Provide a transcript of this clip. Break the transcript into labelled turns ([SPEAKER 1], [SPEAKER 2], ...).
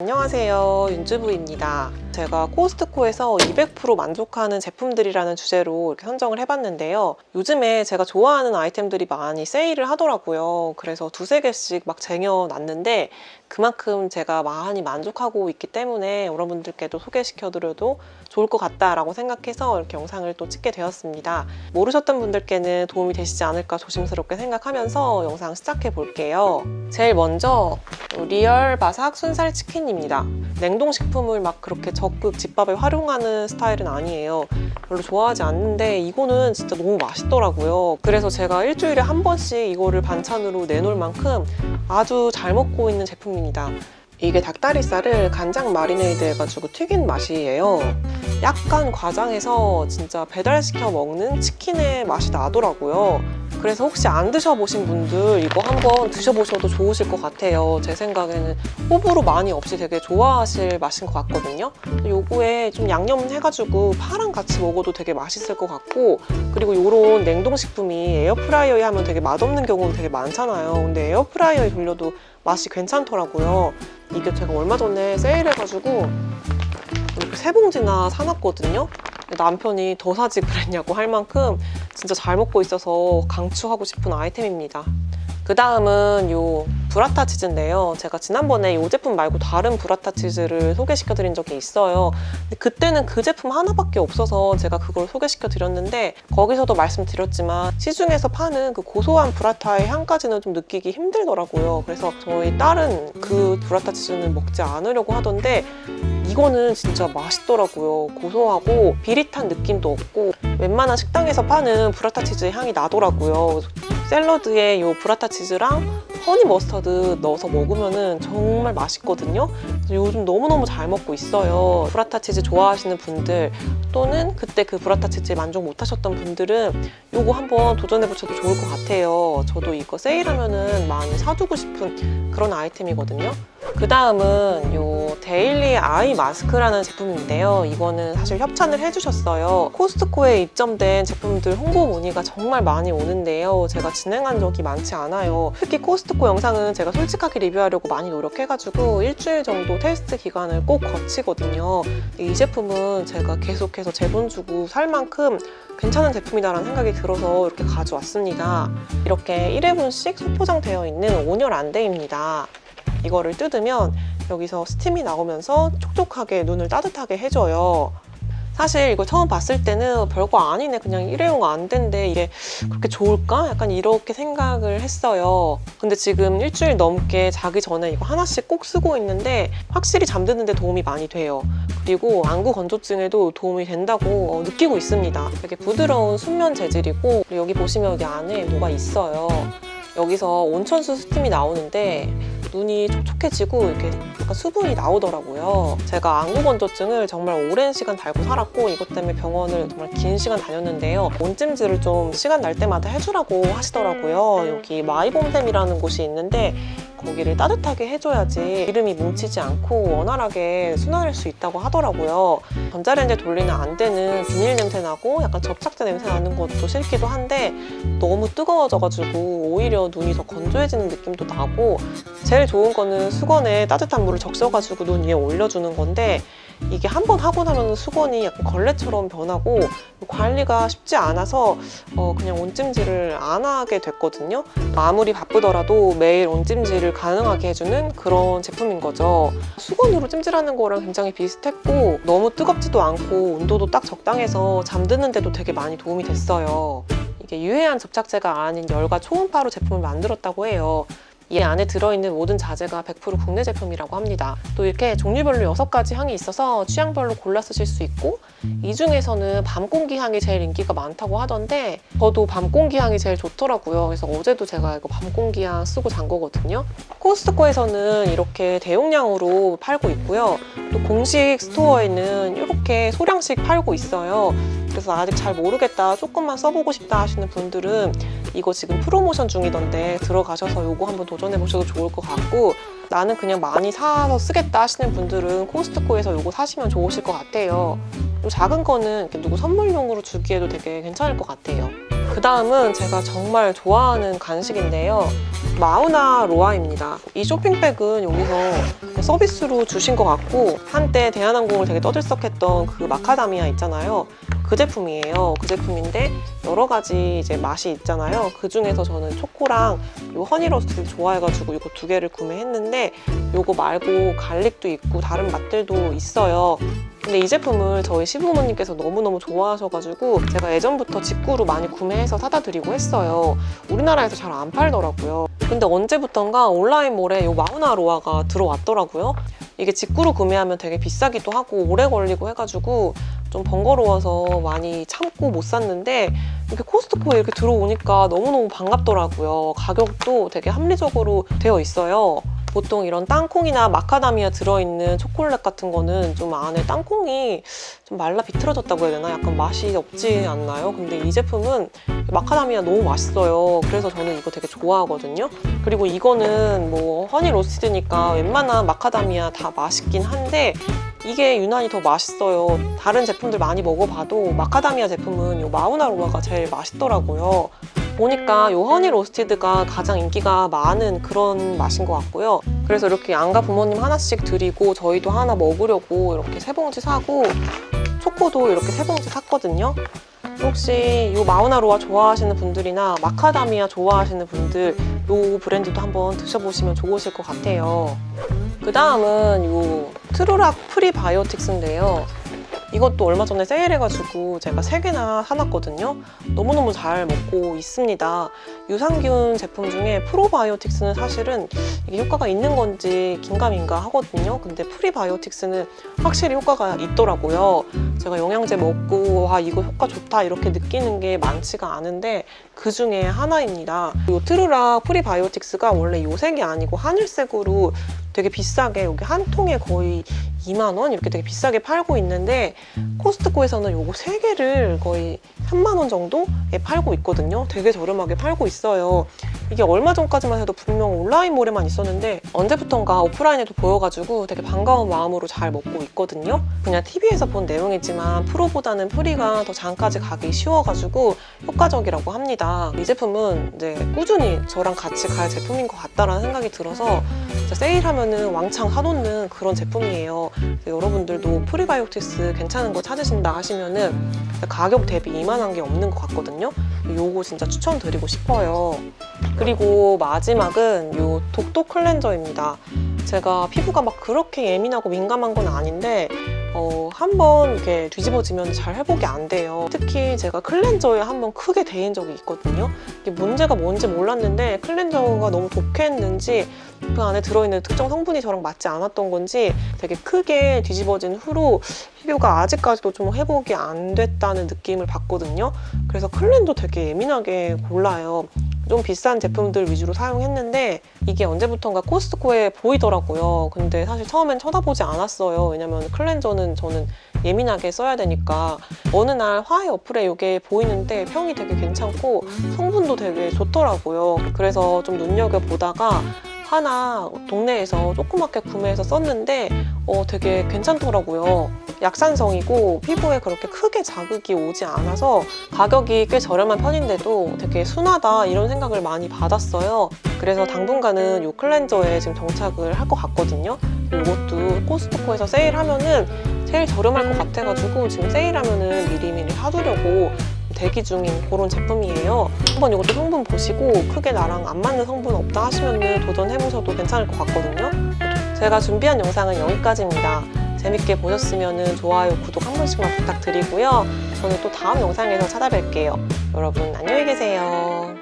[SPEAKER 1] 안녕하세요. 윤주부입니다. 제가 코스트코에서 200% 만족하는 제품들이라는 주제로 이렇게 선정을 해봤는데요. 요즘에 제가 좋아하는 아이템들이 많이 세일을 하더라고요. 그래서 두세 개씩 막 쟁여놨는데 그만큼 제가 많이 만족하고 있기 때문에 여러분들께도 소개시켜드려도 좋을 것 같다라고 생각해서 이렇게 영상을 또 찍게 되었습니다. 모르셨던 분들께는 도움이 되시지 않을까 조심스럽게 생각하면서 영상 시작해 볼게요. 제일 먼저 리얼 바삭 순살 치킨입니다. 냉동식품을 막 그렇게 적극 집밥에 활용하는 스타일은 아니에요. 별로 좋아하지 않는데 이거는 진짜 너무 맛있더라고요. 그래서 제가 일주일에 한 번씩 이거를 반찬으로 내놓을 만큼 아주 잘 먹고 있는 제품입니다. 이게 닭다리살을 간장 마리네이드 해가지고 튀긴 맛이에요. 약간 과장해서 진짜 배달시켜 먹는 치킨의 맛이 나더라고요. 그래서 혹시 안 드셔보신 분들 이거 한번 드셔보셔도 좋으실 것 같아요. 제 생각에는 호불호 많이 없이 되게 좋아하실 맛인 것 같거든요. 요거에 좀 양념 해가지고 파랑 같이 먹어도 되게 맛있을 것 같고 그리고 요런 냉동식품이 에어프라이어에 하면 되게 맛없는 경우는 되게 많잖아요. 근데 에어프라이어에 돌려도 맛이 괜찮더라고요. 이게 제가 얼마 전에 세일해가지고 세 봉지나 사놨거든요. 남편이 더 사지 그랬냐고 할 만큼 진짜 잘 먹고 있어서 강추하고 싶은 아이템입니다. 그 다음은 요 브라타 치즈인데요. 제가 지난번에 이 제품 말고 다른 브라타 치즈를 소개시켜 드린 적이 있어요. 근데 그때는 그 제품 하나밖에 없어서 제가 그걸 소개시켜 드렸는데 거기서도 말씀드렸지만 시중에서 파는 그 고소한 브라타의 향까지는 좀 느끼기 힘들더라고요. 그래서 저희 딸은 그 브라타 치즈는 먹지 않으려고 하던데 이거는 진짜 맛있더라고요. 고소하고 비릿한 느낌도 없고 웬만한 식당에서 파는 브라타 치즈의 향이 나더라고요. 샐러드에 이 브라타 치즈랑 허니 머스터드 넣어서 먹으면 정말 맛있거든요. 요즘 너무너무 잘 먹고 있어요. 브라타 치즈 좋아하시는 분들 또는 그때 그 브라타 치즈에 만족 못 하셨던 분들은 이거 한번 도전해 보셔도 좋을 것 같아요. 저도 이거 세일하면은 많이 사두고 싶은 그런 아이템이거든요. 그 다음은 요 데일리 아이 마스크라는 제품인데요. 이거는 사실 협찬을 해주셨어요. 코스트코에 입점된 제품들 홍보 문의가 정말 많이 오는데요. 제가 진행한 적이 많지 않아요. 특히 코스트코 영상은 제가 솔직하게 리뷰하려고 많이 노력해가지고 일주일 정도 테스트 기간을 꼭 거치거든요. 이 제품은 제가 계속해서 제돈 주고 살 만큼 괜찮은 제품이다라는 생각이 들어서 이렇게 가져왔습니다. 이렇게 1회분씩 소포장되어 있는 온열 안대입니다. 이거를 뜯으면 여기서 스팀이 나오면서 촉촉하게 눈을 따뜻하게 해줘요. 사실 이거 처음 봤을 때는 별거 아니네 그냥 일회용 안대인데 이게 그렇게 좋을까? 약간 이렇게 생각을 했어요. 근데 지금 일주일 넘게 자기 전에 이거 하나씩 꼭 쓰고 있는데 확실히 잠드는 데 도움이 많이 돼요. 그리고 안구 건조증에도 도움이 된다고 어, 느끼고 있습니다. 되게 부드러운 순면 재질이고 여기 보시면 여기 안에 뭐가 있어요. 여기서 온천수 스팀이 나오는데 눈이 촉촉해지고 이렇게 약간 수분이 나오더라고요. 제가 안구 건조증을 정말 오랜 시간 달고 살았고 이것 때문에 병원을 정말 긴 시간 다녔는데요. 온찜질을 좀 시간 날 때마다 해주라고 하시더라고요. 여기 마이봄샘이라는 곳이 있는데 거기를 따뜻하게 해줘야지 기름이 뭉치지 않고 원활하게 순환할 수 있다고 하더라고요. 전자레인지에 돌리는 안대는 비닐 냄새 나고 약간 접착제 냄새 나는 것도 싫기도 한데 너무 뜨거워져가지고 오히려 눈이 더 건조해지는 느낌도 나고 제일 좋은 거는 수건에 따뜻한 물을 적셔가지고 눈 위에 올려주는 건데 이게 한 번 하고 나면 수건이 약간 걸레처럼 변하고 관리가 쉽지 않아서 어, 그냥 온찜질을 안 하게 됐거든요. 아무리 바쁘더라도 매일 온찜질을 가능하게 해주는 그런 제품인 거죠. 수건으로 찜질하는 거랑 굉장히 비슷했고 너무 뜨겁지도 않고 온도도 딱 적당해서 잠드는데도 되게 많이 도움이 됐어요. 이게 유해한 접착제가 아닌 열과 초음파로 제품을 만들었다고 해요. 이 안에 들어있는 모든 자재가 100% 국내 제품이라고 합니다. 또 이렇게 종류별로 6가지 향이 있어서 취향별로 골라 쓰실 수 있고 이 중에서는 밤 공기 향이 제일 인기가 많다고 하던데 저도 밤 공기 향이 제일 좋더라고요. 그래서 어제도 제가 이거 밤 공기 향 쓰고 잔 거거든요. 코스트코에서는 이렇게 대용량으로 팔고 있고요. 또 공식 스토어에는 이렇게 소량씩 팔고 있어요. 그래서 아직 잘 모르겠다, 조금만 써보고 싶다 하시는 분들은 이거 지금 프로모션 중이던데 들어가셔서 이거 한번 도전해 보셔도 좋을 것 같고 나는 그냥 많이 사서 쓰겠다 하시는 분들은 코스트코에서 이거 사시면 좋으실 것 같아요. 또 작은 거는 누구 선물용으로 주기에도 되게 괜찮을 것 같아요. 그그 다음은 제가 정말 좋아하는 간식인데요. 마우나 로아입니다. 이 쇼핑백은 여기서 서비스로 주신 것 같고 한때 대한항공을 되게 떠들썩했던 그 마카다미아 있잖아요. 그 제품이에요. 그 제품인데 여러 가지 이제 맛이 있잖아요. 그 중에서 저는 초코랑 요 허니로스트를 좋아해가지고 이거 두 개를 구매했는데 요거 말고 갈릭도 있고 다른 맛들도 있어요. 근데 이 제품을 저희 시부모님께서 너무너무 좋아하셔가지고 제가 예전부터 직구로 많이 구매해서 사다 드리고 했어요. 우리나라에서 잘 안 팔더라고요. 근데 언제부턴가 온라인몰에 요 마우나 로아가 들어왔더라고요. 이게 직구로 구매하면 되게 비싸기도 하고 오래 걸리고 해가지고 좀 번거로워서 많이 참고 못 샀는데 이렇게 코스트코에 이렇게 들어오니까 너무너무 반갑더라고요. 가격도 되게 합리적으로 되어 있어요. 보통 이런 땅콩이나 마카다미아 들어있는 초콜릿 같은 거는 좀 안에 땅콩이 좀 말라 비틀어졌다고 해야 되나? 약간 맛이 없지 않나요? 근데 이 제품은 마카다미아 너무 맛있어요. 그래서 저는 이거 되게 좋아하거든요. 그리고 이거는 뭐 허니 로스트니까 웬만한 마카다미아 다 맛있긴 한데 이게 유난히 더 맛있어요. 다른 제품들 많이 먹어봐도 마카다미아 제품은 이 마우나 로아가 제일 맛있더라고요. 보니까 이 허니 로스티드가 가장 인기가 많은 그런 맛인 것 같고요. 그래서 이렇게 양가 부모님 하나씩 드리고 저희도 하나 먹으려고 이렇게 세 봉지 사고 초코도 이렇게 세 봉지 샀거든요. 혹시 이 마우나 로아 좋아하시는 분들이나 마카다미아 좋아하시는 분들 이 브랜드도 한번 드셔보시면 좋으실 것 같아요. 그 다음은 이 트루락 프리바이오틱스인데요. 이것도 얼마 전에 세일해가지고 제가 세개나 사놨거든요. 너무너무 잘 먹고 있습니다. 유산균 제품 중에 프로바이오틱스는 사실은 이게 효과가 있는 건지 긴가민가 하거든요. 근데 프리바이오틱스는 확실히 효과가 있더라고요. 제가 영양제 먹고 와 이거 효과 좋다 이렇게 느끼는 게 많지가 않은데 그 중에 하나입니다. 이 트루라 프리바이오틱스가 원래 요색이 아니고 하늘색으로 되게 비싸게 여기 한 통에 거의 2만 원 이렇게 되게 비싸게 팔고 있는데 코스트코에서는 요거 세 개를 거의 3만 원 정도에 팔고 있거든요. 되게 저렴하게 팔고 있어요. 이게 얼마 전까지만 해도 분명 온라인몰에만 있었는데 언제부턴가 오프라인에도 보여가지고 되게 반가운 마음으로 잘 먹고 있거든요. 그냥 TV에서 본 내용이지만 프로보다는 프리가 더 장까지 가기 쉬워가지고 효과적이라고 합니다. 이 제품은 이제 꾸준히 저랑 같이 갈 제품인 것 같다라는 생각이 들어서 세일하면은 왕창 사놓는 그런 제품이에요. 여러분들도 프리바이오틱스 괜찮은 거 찾으신다 하시면은 가격 대비 이만한 게 없는 것 같거든요. 요거 진짜 추천드리고 싶어요. 그리고 마지막은 요 독도 클렌저입니다. 제가 피부가 막 그렇게 예민하고 민감한 건 아닌데 어, 한번 이렇게 뒤집어지면 잘 회복이 안 돼요. 특히 제가 클렌저에 한번 크게 데인 적이 있거든요. 이게 문제가 뭔지 몰랐는데 클렌저가 너무 독했는지 그 안에 들어있는 특정 성분이 저랑 맞지 않았던 건지 되게 크게 뒤집어진 후로 피부가 아직까지도 좀 회복이 안 됐다는 느낌을 받거든요. 그래서 클렌저 되게 예민하게 골라요. 좀 비싼 제품들 위주로 사용했는데 이게 언제부턴가 코스트코에 보이더라고요. 근데 사실 처음엔 쳐다보지 않았어요. 왜냐면 클렌저는 저는 예민하게 써야 되니까 어느 날 화해 어플에 이게 보이는데 평이 되게 괜찮고 성분도 되게 좋더라고요. 그래서 좀 눈여겨보다가 하나 동네에서 조그맣게 구매해서 썼는데 어, 되게 괜찮더라고요. 약산성이고 피부에 그렇게 크게 자극이 오지 않아서 가격이 꽤 저렴한 편인데도 되게 순하다 이런 생각을 많이 받았어요. 그래서 당분간은 이 클렌저에 지금 정착을 할 것 같거든요. 이것도 코스트코에서 세일하면은 제일 저렴할 것 같아가지고 지금 세일하면은 미리미리 사두려고 대기 중인 그런 제품이에요. 한번 이것도 성분 보시고 크게 나랑 안 맞는 성분 없다 하시면 도전해보셔도 괜찮을 것 같거든요. 제가 준비한 영상은 여기까지입니다. 재밌게 보셨으면 좋아요, 구독 한 번씩만 부탁드리고요. 저는 또 다음 영상에서 찾아뵐게요. 여러분 안녕히 계세요.